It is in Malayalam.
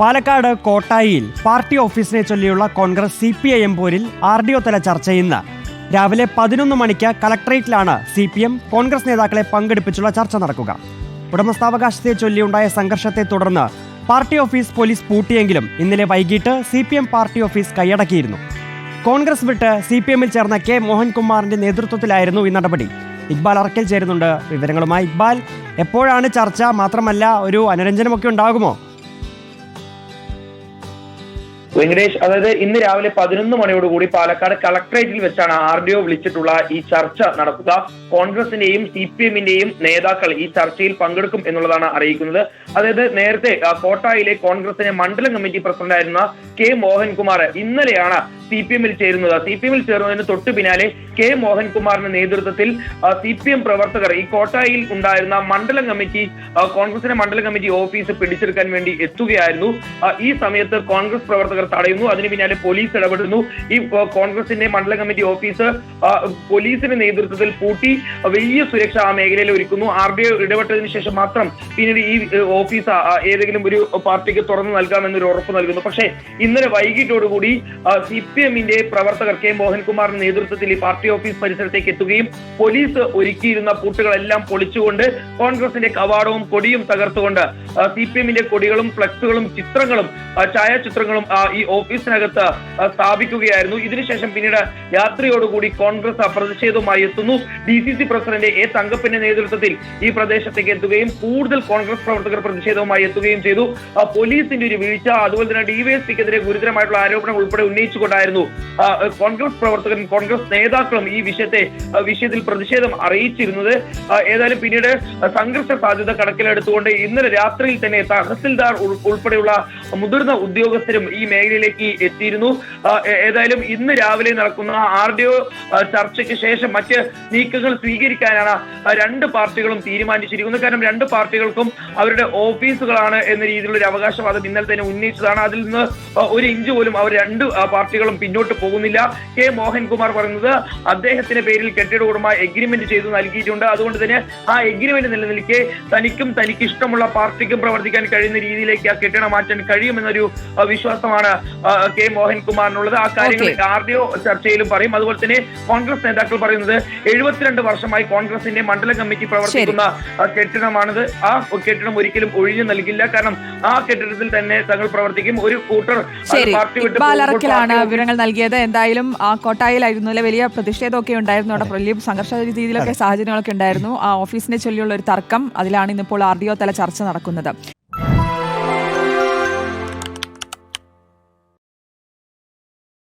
പാലക്കാട് കോട്ടായിയിൽ പാർട്ടി ഓഫീസിനെ ചൊല്ലിയുള്ള Congress C P I M പോരിൽ R D O തല ചർച്ച ഇന്ന്. രാവിലെ പതിനൊന്ന് മണിക്ക് കളക്ടറേറ്റിലാണ് സി പി എം കോൺഗ്രസ് നേതാക്കളെ പങ്കെടുപ്പിച്ചുള്ള ചർച്ച നടക്കുക. ഉടമസ്ഥാവകാശത്തെ ചൊല്ലിയുണ്ടായ സംഘർഷത്തെ തുടർന്ന് പാർട്ടി ഓഫീസ് പോലീസ് പൂട്ടിയെങ്കിലും ഇന്നലെ വൈകിട്ട് C P M party office കൈയടക്കിയിരുന്നു. Congress വിട്ട് സി പി എമ്മിൽ ചേർന്ന കെ മോഹൻകുമാറിന്റെ നേതൃത്വത്തിലായിരുന്നു ഈ നടപടി. ഇക്ബാൽ അറക്കൽ ചേരുന്നുണ്ട്. വിവരങ്ങളുമായി ഇക്ബാൽ എപ്പോഴാണ് ചർച്ച? മാത്രമല്ല ഒരു അനുരഞ്ജനമൊക്കെ ഉണ്ടാകുമോ? വെങ്കടേഷ് അതായത് ഇന്ന് രാവിലെ പതിനൊന്ന് മണിയോടുകൂടി പാലക്കാട് കളക്ടറേറ്റിൽ വെച്ചാണ് ആർ ഡി ഒ വിളിച്ചിട്ടുള്ള ഈ ചർച്ച നടക്കുക കോൺഗ്രസിന്റെയും സി പി എമ്മിന്റെയും നേതാക്കൾ ഈ ചർച്ചയിൽ പങ്കെടുക്കും എന്നുള്ളതാണ് അറിയിക്കുന്നത്. അതായത് നേരത്തെ കോട്ടായിലെ കോൺഗ്രസിന്റെ മണ്ഡലം കമ്മിറ്റി പ്രസിഡന്റായിരുന്ന കെ മോഹൻകുമാർ ഇന്നലെയാണ് സി പി എമ്മിൽ ചേരുന്നത്. സി പി എമ്മിൽ ചേർന്നതിന് തൊട്ടു പിന്നാലെ കെ മോഹൻകുമാറിന്റെ നേതൃത്വത്തിൽ സി പി എം പ്രവർത്തകർ ഈ കോട്ടായിൽ ഉണ്ടായിരുന്ന മണ്ഡലം കമ്മിറ്റി കോൺഗ്രസിന്റെ മണ്ഡലം കമ്മിറ്റി ഓഫീസ് പിടിച്ചെടുക്കാൻ വേണ്ടി എത്തുകയായിരുന്നു. ഈ സമയത്ത് കോൺഗ്രസ് പ്രവർത്തകർ തടയുന്നു. അതിന് പിന്നാലെ പോലീസ് ഇടപെടുന്നു. ഈ കോൺഗ്രസിന്റെ മണ്ഡലം കമ്മിറ്റി ഓഫീസ് പോലീസിന്റെ നേതൃത്വത്തിൽ പൂട്ടി വലിയ സുരക്ഷ ആ മേഖലയിൽ ഒരുക്കുന്നു. ആർ ഡി ഇടപെട്ടതിന് ശേഷം മാത്രം പിന്നീട് ഈ ഓഫീസ് ഏതെങ്കിലും ഒരു പാർട്ടിക്ക് തുറന്നു നൽകാമെന്നൊരു ഉറപ്പ് നൽകുന്നു. പക്ഷേ ഇന്നലെ വൈകിട്ടോടുകൂടി സി പി എമ്മിന്റെ പ്രവർത്തകർ കെ മോഹൻകുമാറിന്റെ നേതൃത്വത്തിൽ ഈ പാർട്ടി ഓഫീസ് പരിസരത്തേക്ക് എത്തുകയും പോലീസ് ഒരുക്കിയിരുന്ന പൂട്ടുകളെല്ലാം പൊളിച്ചുകൊണ്ട് കോൺഗ്രസിന്റെ കവാടവും കൊടിയും തകർത്തുകൊണ്ട് സി പി എമ്മിന്റെ കൊടികളും ഫ്ലക്സുകളും ചിത്രങ്ങളും ഛായാചിത്രങ്ങളും ഈ ഓഫീസിനകത്ത് സ്ഥാപിക്കുകയായിരുന്നു. ഇതിനുശേഷം പിന്നീട് രാത്രിയോടുകൂടി കോൺഗ്രസ് പ്രതിഷേധവുമായി എത്തുന്നു. D C C president A തങ്കപ്പന്റെ നേതൃത്വത്തിൽ ഈ പ്രദേശത്തേക്ക് എത്തുകയും കൂടുതൽ കോൺഗ്രസ് പ്രവർത്തകർ പ്രതിഷേധവുമായി എത്തുകയും ചെയ്തു. പോലീസിന്റെ ഒരു വീഴ്ച അതുപോലെ തന്നെ ഡിവൈഎസ്പിക്കെതിരെ ഗുരുതരമായിട്ടുള്ള ആരോപണം ഉൾപ്പെടെ ഉന്നയിച്ചുകൊണ്ടായിരുന്നു ആ, കോൺഗ്രസ് പ്രവർത്തകൻ കോൺഗ്രസ് നേതാക്കളും ഈ വിഷയത്തെ വിഷയത്തിൽ പ്രതിഷേധം അറിയിച്ചിരുന്നത്. ഏതായാലും പിന്നീട് സംഘർഷ സാധ്യത കണക്കിലെടുത്തുകൊണ്ട് ഇന്നലെ രാത്രിയിൽ തന്നെ തഹസിൽദാർ ഉൾപ്പെടെയുള്ള മുതിർന്ന ഉദ്യോഗസ്ഥരും ഈ മേഖലയിലേക്ക് എത്തിയിരുന്നു. ഏതായാലും ഇന്ന് രാവിലെ നടക്കുന്ന ആർ ഡി ഒ ചർച്ചയ്ക്ക് ശേഷം മറ്റ് നീക്കങ്ങൾ സ്വീകരിക്കാനാണ് രണ്ട് പാർട്ടികളും തീരുമാനിച്ചിരിക്കുന്നത്. കാരണം രണ്ട് പാർട്ടികൾക്കും അവരുടെ ഓഫീസുകളാണ് എന്ന രീതിയിലുള്ള ഒരു അവകാശവാദം ഇന്നലെ തന്നെ ഉന്നയിച്ചതാണ്. അതിൽ നിന്ന് ഒരു ഇഞ്ച് പോലും അവർ രണ്ട് പാർട്ടികളും പിന്നോട്ട് പോകുന്നില്ല. കെ മോഹൻകുമാർ പറയുന്നത് അദ്ദേഹത്തിന്റെ പേരിൽ കെട്ടിട ഉടമ എഗ്രിമെന്റ് ചെയ്തു നൽകിയിട്ടുണ്ട്. അതുകൊണ്ട് തന്നെ ആ എഗ്രിമെന്റ് നിലനിൽക്കെ തനിക്കും തനിക്ക് ഇഷ്ടമുള്ള പാർട്ടിക്കും പ്രവർത്തിക്കാൻ കഴിയുന്ന രീതിയിലേക്ക് ആ കെട്ടിടം മാറ്റാൻ കഴിയുമെന്നൊരു വിശ്വാസമാണ് കെ മോഹൻകുമാറിനുള്ളത്. ആ കാര്യങ്ങൾ. ആർ ഡി ഒ ചർച്ചയിലും പറയും. അതുപോലെ തന്നെ കോൺഗ്രസ് നേതാക്കൾ പറയുന്നത് എഴുപത്തിരണ്ട് വർഷമായി കോൺഗ്രസിന്റെ മണ്ഡല കമ്മിറ്റി പ്രവർത്തിക്കുന്ന കെട്ടിടമാണിത്. ആ കെട്ടിടം ഒരിക്കലും ഒഴിഞ്ഞു നൽകില്ല. കാരണം ആ കെട്ടിടത്തിൽ തന്നെ തങ്ങൾ പ്രവർത്തിക്കും. ഒരു കൂട്ടർ പാർട്ടി വിട്ട് വിവരങ്ങൾ നൽകിയത് എന്തായാലും ആ കോട്ടായിലായിരുന്നു അല്ലെ? വലിയ പ്രതിഷേധമൊക്കെ ഉണ്ടായിരുന്നു. അവിടെ വലിയ സംഘർഷ രീതിയിലൊക്കെ സാഹചര്യങ്ങളൊക്കെ ഉണ്ടായിരുന്നു. ആ ഓഫീസിനെ ചൊല്ലിയുള്ള ഒരു തർക്കം അതിലാണ് ഇന്നിപ്പോൾ ആർ ഡി ഒ തല ചർച്ച നടക്കുന്നത്.